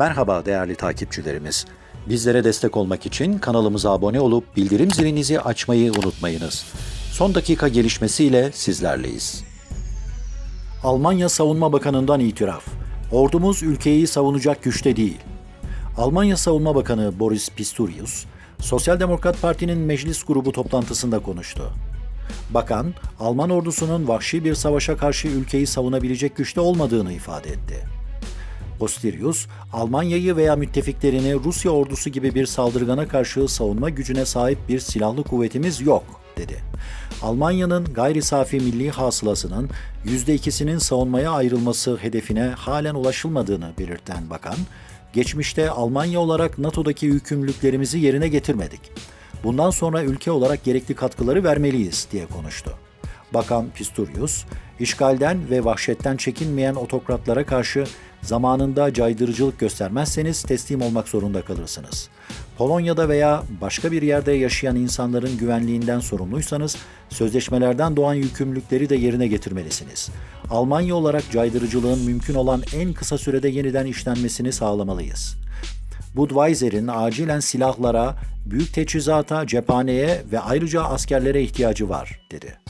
Merhaba değerli takipçilerimiz. Bizlere destek olmak için kanalımıza abone olup bildirim zilinizi açmayı unutmayınız. Son dakika gelişmesiyle sizlerleyiz. Almanya Savunma Bakanı'ndan itiraf. Ordumuz ülkeyi savunacak güçte değil. Almanya Savunma Bakanı Boris Pistorius, Sosyal Demokrat Parti'nin meclis grubu toplantısında konuştu. Bakan, Alman ordusunun vahşi bir savaşa karşı ülkeyi savunabilecek güçte olmadığını ifade etti. Postirius, Almanya'yı veya müttefiklerini Rusya ordusu gibi bir saldırgana karşı savunma gücüne sahip bir silahlı kuvvetimiz yok, dedi. Almanya'nın gayri safi milli hasılasının %2'sinin savunmaya ayrılması hedefine halen ulaşılmadığını belirten bakan, geçmişte Almanya olarak NATO'daki yükümlülüklerimizi yerine getirmedik. Bundan sonra ülke olarak gerekli katkıları vermeliyiz diye konuştu. Bakan Pistorius, işgalden ve vahşetten çekinmeyen otokratlara karşı zamanında caydırıcılık göstermezseniz teslim olmak zorunda kalırsınız. Polonya'da veya başka bir yerde yaşayan insanların güvenliğinden sorumluysanız sözleşmelerden doğan yükümlülükleri de yerine getirmelisiniz. Almanya olarak caydırıcılığın mümkün olan en kısa sürede yeniden işlenmesini sağlamalıyız. Budweiser'in acilen silahlara, büyük teçhizata, cephaneye ve ayrıca askerlere ihtiyacı var, dedi.